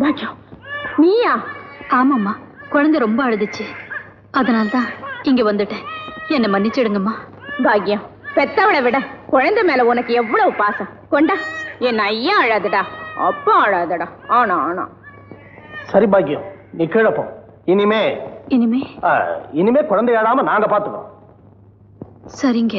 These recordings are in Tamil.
பாக்கியம் நீயா? ஆமாம்மா குழந்தை ரொம்ப அழுதுச்சு. அதனால தான் இங்க வந்துட்டேன். என்னை மன்னிச்சிடுங்கம்மா. பாக்கியம் பெத்தவளை விட குழந்தை மேல உனக்கு எவ்வளவு பாசம்? கொண்டா என் ஐயா அழாதுடா. அப்பா அழாதடா. ஆனா ஆனா. சரி பாக்கியம் நீ கீழே போ. இனிமே இனிமே? இனிமே குழந்தை ஆடாம நாங்க பாத்துக்கிறோம். சரிங்க.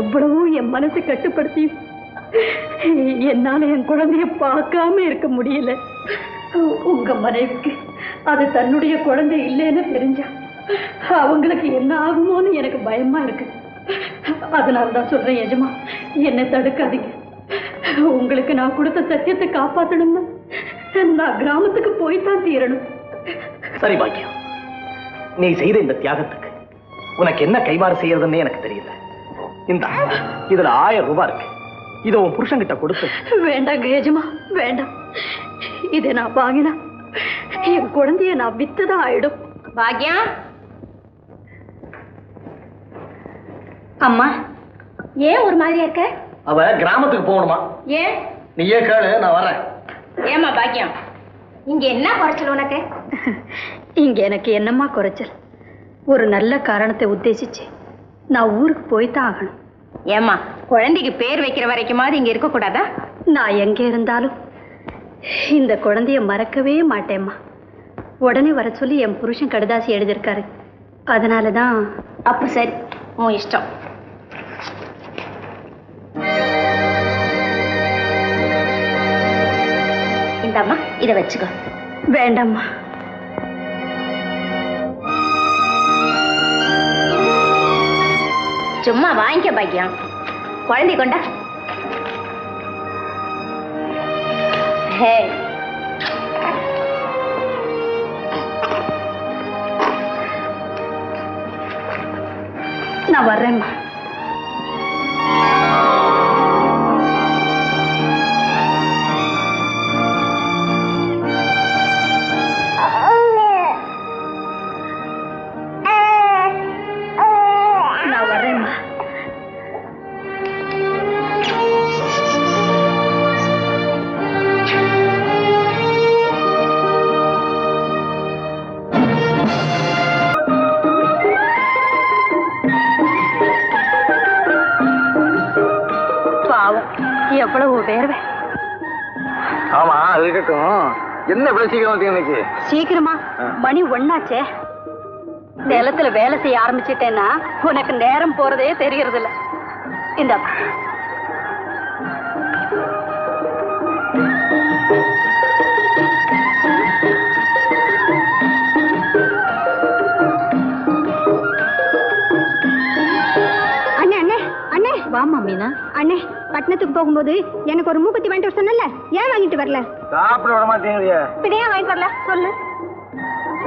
எவ்வளவோ என் மனசை கட்டுப்படுத்தி என்னால என் குழந்தைய பார்க்காம இருக்க முடியல. உங்க மனைவிக்கு அது தன்னுடைய குழந்தை இல்லைன்னு தெரிஞ்சா அவங்களுக்கு என்ன ஆகுமோன்னு எனக்கு பயமா இருக்கு. அதனால தான் சொல்றேன் எஜமா என்னை தடுக்காதீங்க. உங்களுக்கு நான் கொடுத்த சத்தியத்தை காப்பாத்தணும்னா நான் கிராமத்துக்கு போய்தான் தீரணும். சரி பாக்கியம். நீ செய்த இந்த தியாகத்துக்கு உனக்கு என்ன கைமாறு செய்யறதுன்னு எனக்கு தெரியல. இந்த இதுல ஆயிரம் ரூபாய் இருக்கு. இதை உன் புருஷன்கிட்ட கொடுத்து. வேண்டாங்க எஜமா வேண்டாம். இதை நான் வாங்கினா என் குழந்தைய நான் வித்துதான் ஆயிடும். பாக்கியம் அம்மா ஏன் ஒரு மாதிரியா இருக்க? அவ கிராமத்துக்கு போகணுமா? ஏன்? நீயே கேளு நான் வரேன். ஏமா பாக்கியம் இங்க என்ன குறைச்சல் உனக்கு? இங்க எனக்கு என்னம்மா குறைச்சல்? ஒரு நல்ல காரணத்தை உத்தேசிச்சு. நான் ஊருக்கு போய்தான் ஆகணும் ஏமா குழந்தைக்கு பேர் வைக்கிற வரைக்குமாவது இங்க இருக்க கூடாதா நான் எங்க இருந்தாலும் இந்த குழந்தைய மறக்கவே மாட்டேம்மா. உடனே வர சொல்லி என் புருஷன் கடுதாசி எழுதியிருக்காரு. அதனால தான் அப்ப சரி உன் இஷ்டம். இந்தாம்மா இத வச்சுக்கோ. வேண்டாம்மா. சும்மா வாங்கிக்க பாக்கியம் குழந்தை கொண்டா. ஹே நான் வர்றேம்மா. வர்றேம்மா எவ்வளவு வேர்வை ஆமா அது இருக்கட்டும். என்ன இவ்வளவு சீக்கிரம் இன்னைக்கு? சீக்கிரமா மணி ஒண்ணாச்சே. நிலத்துல வேலை செய்ய ஆரம்பிச்சிட்டேன்னா உனக்கு நேரம் போறதே தெரியறது இல்ல இந்த. அண்ணே அண்ணே அண்ணே. வாமா மீனா. அண்ணே பட்டணத்துக்கு போகும்போது எனக்கு ஒரு மூக்குத்தி வாங்கிட்டு வர சொன்னல ஏன் வாங்கிட்டு வரல? சாப்பிட விட ஏன் வாங்கிட்டு வரல? சொல்லு.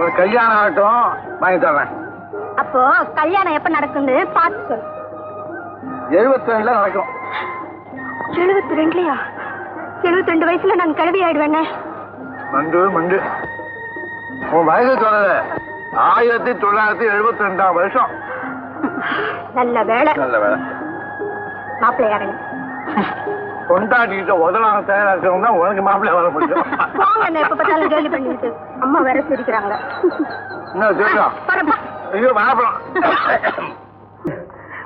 ஒரு கல்யாணம் ஆகட்டும் வாங்கி தரேன். அப்போ கல்யாணம் எப்ப நடக்குன்னு பார்த்து சொல்லு. எழுபத்தி ரெண்டுல நடக்கும். எழுபத்தி ரெண்டுலயா எழுபத்தி ரெண்டு வயசுல நான் கிளவி ஆயிடுவேண்ணே மண்டு மண்டு. உன் வயசு சொல்லல ஆயிரத்தி தொள்ளாயிரத்தி எழுபத்தி ரெண்டாம் வருஷம். நல்ல வேலை நல்ல வேலை மாப்பிள்ளையாரங்க கொண்டாடிக்கிட்ட உதலான தயாரா இருக்கவங்க தான் உனக்கு மாப்பிள்ளை வர முடியும். போங்க பார்த்தாலும் கேள்வி பண்ணிட்டு அம்மா வேற சிரிக்கிறாங்க. என்ன. ஐயோ வாழப்பழம்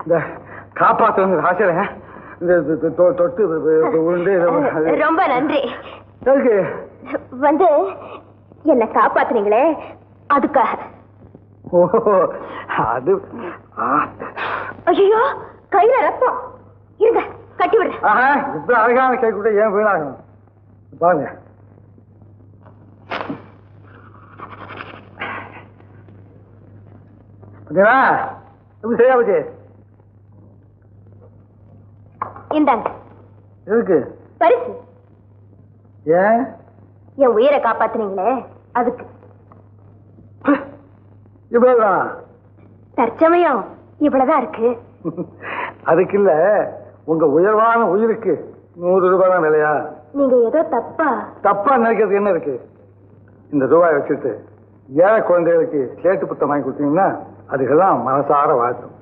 இந்த காப்பாத்து ஆசையில இந்த தொட்டு உருண்டு ரொம்ப நன்றி? வந்து என்ன காப்பாத்துனீங்களே அதுக்காக. ஓ அது. ஐயோ கையில ரத்தம். இருங்க. கட்டி ஆஹா இப்ப அழகான கை கூட ஏன் வீணாகணும் பாருங்க. ஓகேவா எப்படி சரியா போச்சு? இந்தாங்க. எதுக்கு? பரிசு. ஏன்? என் உயிரை காப்பாத்துனீங்களே அதுக்கு. இவ்வளவுதான்? தற்சமயம் இவ்வளவுதான் இருக்கு. அதுக்கு இல்ல. உங்க உயர்வான உயிருக்கு நூறு ரூபாய் தான் விலையா? நீங்க ஏதோ தப்பா? தப்பா நினைக்கிறது என்ன இருக்கு? இந்த ரூபாய் வச்சுட்டு ஏழை குழந்தைகளுக்கு சேட்டு புத்தம் வாங்கி கொடுத்தீங்கன்னா அதுக்கெல்லாம் மனசார வாழ்த்தும்.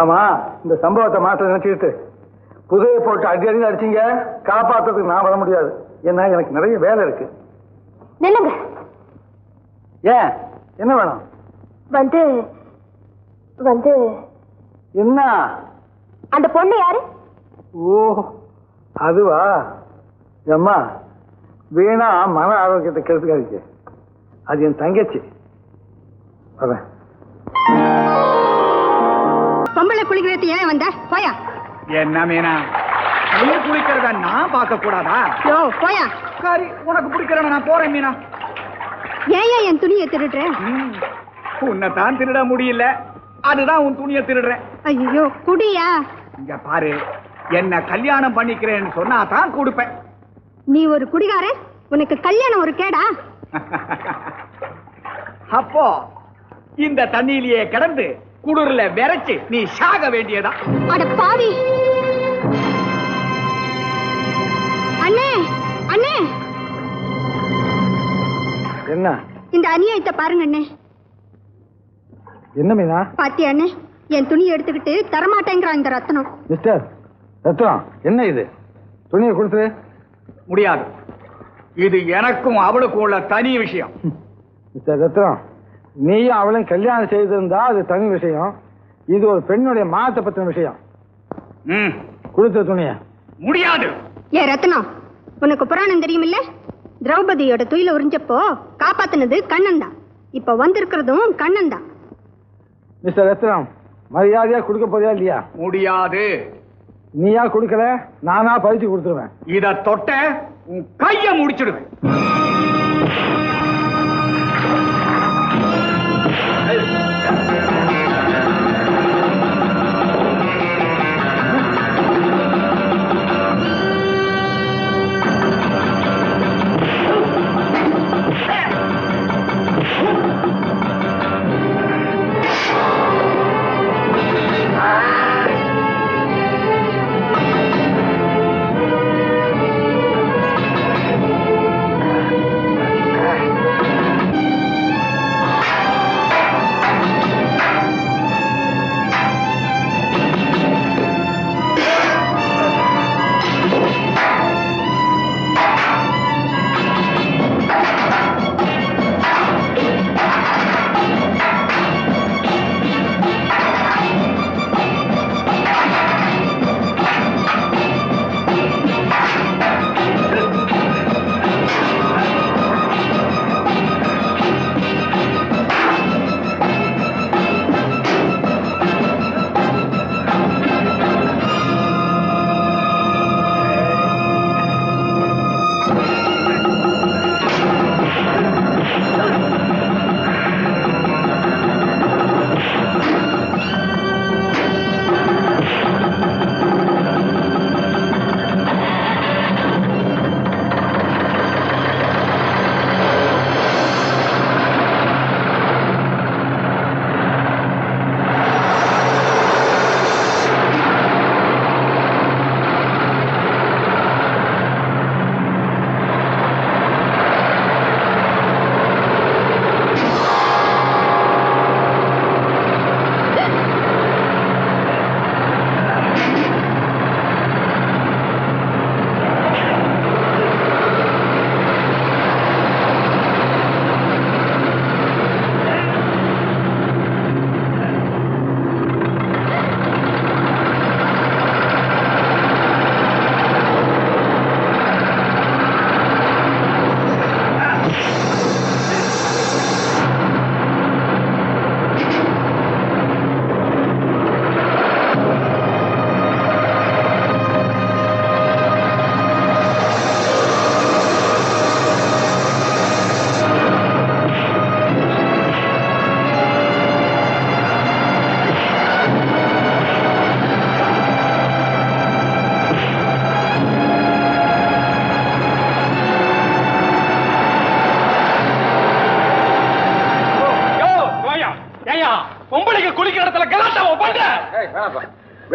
ஆமா இந்த சம்பவத்தை மாற்ற நினைச்சுக்கிட்டு புதையை போட்டு அடி அடி அடிச்சீங்க காப்பாத்துறதுக்கு நான் வர முடியாது. ஏன்னா எனக்கு நிறைய வேலை இருக்கு. நில்லுங்க. ஏன்? என்ன வேணும்? வந்து வந்து என்ன? அந்த பொண்ணு யாரு? ஓ அதுவா? அம்மா வீணா மன ஆரோக்கியத்தை கெடுத்துக்காதீங்க. அது என் தங்கச்சி. வரேன். பொம்பளை குளிக்கிறது ஏன் வந்த? போயா. என்ன மீனா? நீ குளிக்கிறத நான் பார்க்க கூடாதா? யோ போயா. சரி உனக்கு பிடிக்கிறவன நான் போறேன் மீனா. ஏன் ஏன் என் துணியை திருடுற? ம், உன்னைத்தான் திருட முடியல. அதுதான் உன் துணியை திருடுறேன். ஐயோ குடியா? இங்க பாரு என்ன கல்யாணம் பண்ணிக்கிறேன்னு சொன்னா தான் கொடுப்பேன். நீ ஒரு குடிகாரன் உனக்கு கல்யாணம் ஒரு கேடா? அப்போ இந்த தண்ணியிலேயே கிடந்து குளிர்ல விரைச்சு நீ சாக வேண்டியதா? அட பாவி! அண்ணே அண்ணே! என்ன? இந்த அநியாயத்தை பாருங்க அண்ணே. என்ன மீனா? பாத்தியா அண்ணே? என் துணியை எடுத்துக்கிட்டு தரமாட்டேங்கிறான் இந்த ரத்னம் மிஸ்டர் ரத்னம் என்ன இது? துணியை கொடுத்துரு. முடியாது. இது எனக்கும் அவளுக்கும் உள்ள தனி விஷயம். மிஸ்டர் ரத்னம் நீயும் அவளும் கல்யாணம் செய்திருந்தா அது தனி விஷயம். இது ஒரு பெண்ணுடைய மானத்தை பத்தின விஷயம். ம், கொடுத்த துணியை. முடியாது. ஏ ரத்னம் உனக்கு புராணம் தெரியுமில்ல? திரௌபதியோட துயில உறிஞ்சப்போ காப்பாத்துனது கண்ணன் தான் இப்ப வந்திருக்கிறதும் கண்ணன் தான் மிஸ்டர் ரத்னம் மரியாதையா கொடுக்க போறியா இல்லையா? முடியாது. நீயா கொடுக்கல நானா பறிச்சு கொடுத்துருவேன். இத தொட்ட உன் கைய முடிச்சிடுவேன்.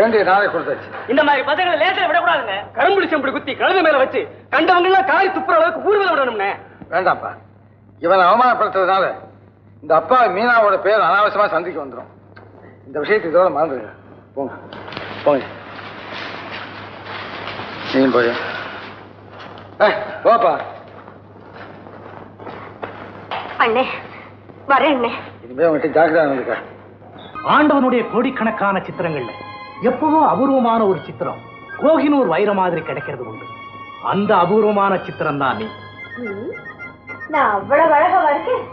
வேண்டிய நாளை கொடுத்தாச்சு இந்த மாதிரி பதங்களை லேசில் விடக்கூடாதுங்க. கரும்புடி செம்புடி குத்தி கழுத மேல வச்சு கண்டவங்க எல்லாம் காரி துப்புற அளவுக்கு ஊர்வலம் விடணும்னே. வேண்டாம்ப்பா. இவனை அவமானப்படுத்துறதுனால இந்த அப்பா மீனாவோட பேர் அனாவசியமா சந்திக்க வந்துடும் இந்த விஷயத்தை இதோட மறந்துடுங்க போங்க. போங்க. போய். போப்பா. அண்ணே வரேன் அண்ணே. இனிமே உங்ககிட்ட ஜாக்கிரதா இருந்துக்க ஆண்டவனுடைய கோடிக்கணக்கான சித்திரங்கள்ல எப்பவோ அபூர்வமான ஒரு சித்திரம். கோகினூர் வைர மாதிரி கிடைக்கிறது உண்டு. அந்த அபூர்வமான சித்திரம் தான் நீ. நான் அவ்வளவு அழகா இருக்கேன்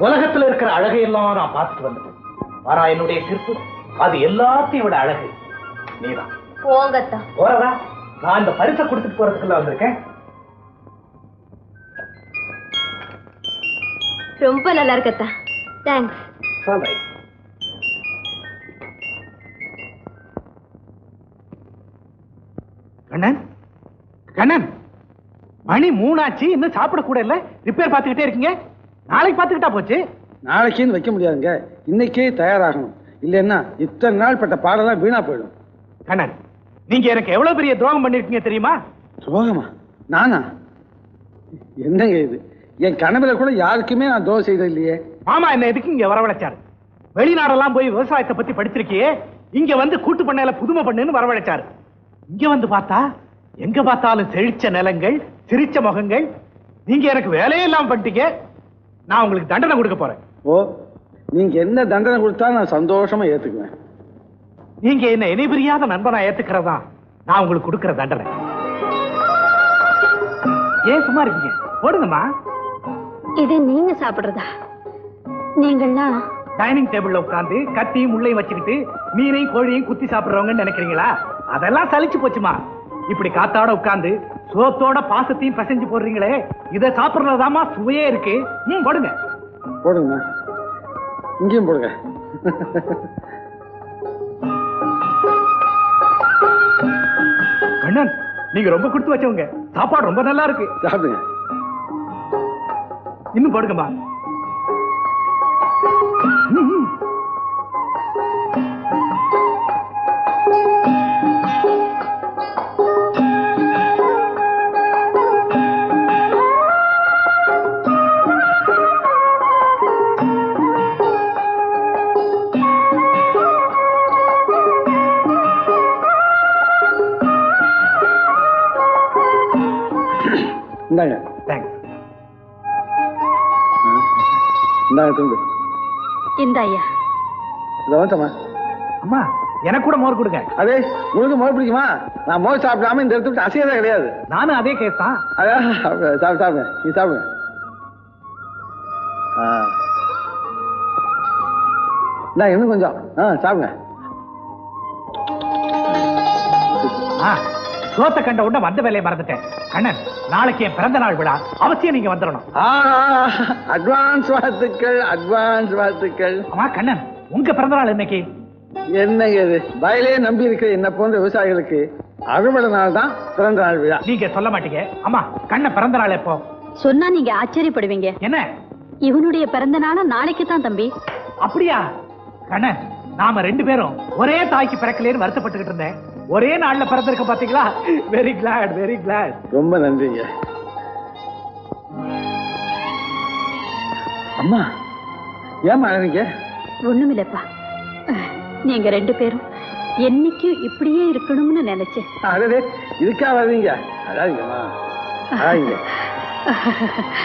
உலகத்துல இருக்கிற அழகையெல்லாம் நான் பார்த்துட்டு வந்துட்டேன். ஆனா என்னுடைய சிற்பு அது எல்லாத்தையும் விட அழகு. நீதான். போங்கத்தா. போறதா நான் இந்த பரிசை கொடுத்துட்டு போறதுக்குள்ள வந்திருக்கேன். ரொம்ப நல்லா இருக்கத்தா. தேங்க்ஸ் கண்ணன்? கண்ணன் மணி மூணாச்சு இன்னும் சாப்பிட கூட இல்ல. ரிப்பேர் பார்த்துக்கிட்டே இருக்கீங்க. நாளைக்கு பார்த்துக்கிட்டா போச்சு. நாளைக்குன்னு வைக்க முடியாதுங்க. இன்னைக்கே தயாராகணும். இல்லைன்னா இத்தனை நாள் பட்ட பாடலாம் வீணா போயிடும். கண்ணன் நீங்க எனக்கு எவ்வளவு பெரிய துரோகம் பண்ணிருக்கீங்க தெரியுமா? துரோகமா? நானா? என்னங்க இது? என் கனவுல கூட யாருக்குமே நான் துரோகம் செய்தது இல்லையே. மாமா என்ன எதுக்கு இங்க வரவழைச்சாரு? வெளிநாடெல்லாம் போய் விவசாயத்தை பத்தி படிச்சிருக்கியே. இங்க வந்து கூட்டு பண்ணையில புதுமை பண்ணுன்னு வரவழைச்சாரு. இங்க வந்து பார்த்தா எங்க பார்த்தாலும் செழிச்ச நிலங்கள் சிரிச்ச முகங்கள். நீங்க எனக்கு வேலையே இல்லாம பண்ணிட்டீங்க. நான் உங்களுக்கு தண்டனை கொடுக்க போறேன். ஓ நீங்க என்ன தண்டனை கொடுத்தாலும் நான் சந்தோஷமா ஏத்துக்குவேன். நீங்க என்ன இணை பிரியாத நண்பனா ஏத்துக்கிறதா? நான் உங்களுக்கு கொடுக்கிற தண்டனை. ஏன் சும்மா இருக்கீங்க? போடுங்கம்மா. இது நீங்க சாப்பிடுறதா? நீங்கள்லாம் டைனிங் டேபிள்ல உட்கார்ந்து கத்தியும் முள்ளையும் வச்சுக்கிட்டு மீனையும் கோழியையும் குத்தி சாப்பிடுறவங்கன்னு நினைக்கிறீங்களா? அதெல்லாம் சலிச்சு போச்சுமா. இப்படி காத்தாட உட்கார்ந்து சோத்தோட பாசத்தையும் பசைஞ்சு போடுறீங்களே இதை சாப்பிடுறதாமா சுவையே இருக்கு. ம் போடுங்க. போடுங்கம்மா. இங்கேயும் போடுங்க. கண்ணன் நீங்க ரொம்ப கொடுத்து வச்சவங்க. சாப்பாடு ரொம்ப நல்லா இருக்கு. சாப்பிடுங்க. இன்னும் போடுங்கம்மா. இந்தாங்க. தேங்க்ஸ். இந்தாங்க துண்டு இந்த ஐயா இதை வந்துட்டம்மா அம்மா எனக்கு கூட மோர் கொடுங்க. அதே உங்களுக்கு மோர் பிடிக்குமா? நான் மோர் சாப்பிடாம இந்த இடத்த விட்டு அசையதே கிடையாது. நானும் அதே கேஸ் தான். அதான் சாப்பிடு சாப்பிடு சாப்பிடுங்க நீ சாப்பிடுங்க ஆ. இந்தா இன்னும் கொஞ்சம். ஆ சாப்பிடுங்க. ஆ, சோத்த கண்ட உடனே வந்த வேலையை மறந்துட்டேன். கண்ணன் நாளைக்கு என் பிறந்த நாள் விழா. அவசியம் நீங்க வந்துடணும். ஆ அட்வான்ஸ் வாழ்த்துக்கள் அட்வான்ஸ் வாழ்த்துக்கள். அம்மா கண்ணன் உங்க பிறந்த நாள் இன்னைக்கு என்னங்க இது வயலே நம்பி இருக்கிற என்ன போன்ற விவசாயிகளுக்கு அறுவடை நாள் தான் பிறந்த நாள் விழா. நீங்க சொல்ல மாட்டீங்க. அம்மா கண்ணன் பிறந்த நாள் எப்போ? சொன்னா நீங்க ஆச்சரியப்படுவீங்க. என்ன? இவனுடைய பிறந்த நாள நாளைக்கு தான் தம்பி. அப்படியா? கண்ணன் நாம ரெண்டு பேரும் ஒரே தாய்க்கு பிறக்கலேன்னு வருத்தப்பட்டுக்கிட்டு இருந்தேன். ஒரே நாள்ல பிறந்திருக்க பாத்தீங்களா? வெரி கிளாட் வெரி கிளாட் ரொம்ப நன்றிங்க. அம்மா ஏமா அழறீங்க? ஒண்ணுமில்லப்பா. நீங்க ரெண்டு பேரும் என்னைக்கும் இப்படியே இருக்கணும்னு நினைச்சேன். அடடே இதுக்கா வர்றீங்க? அழாதீங்க.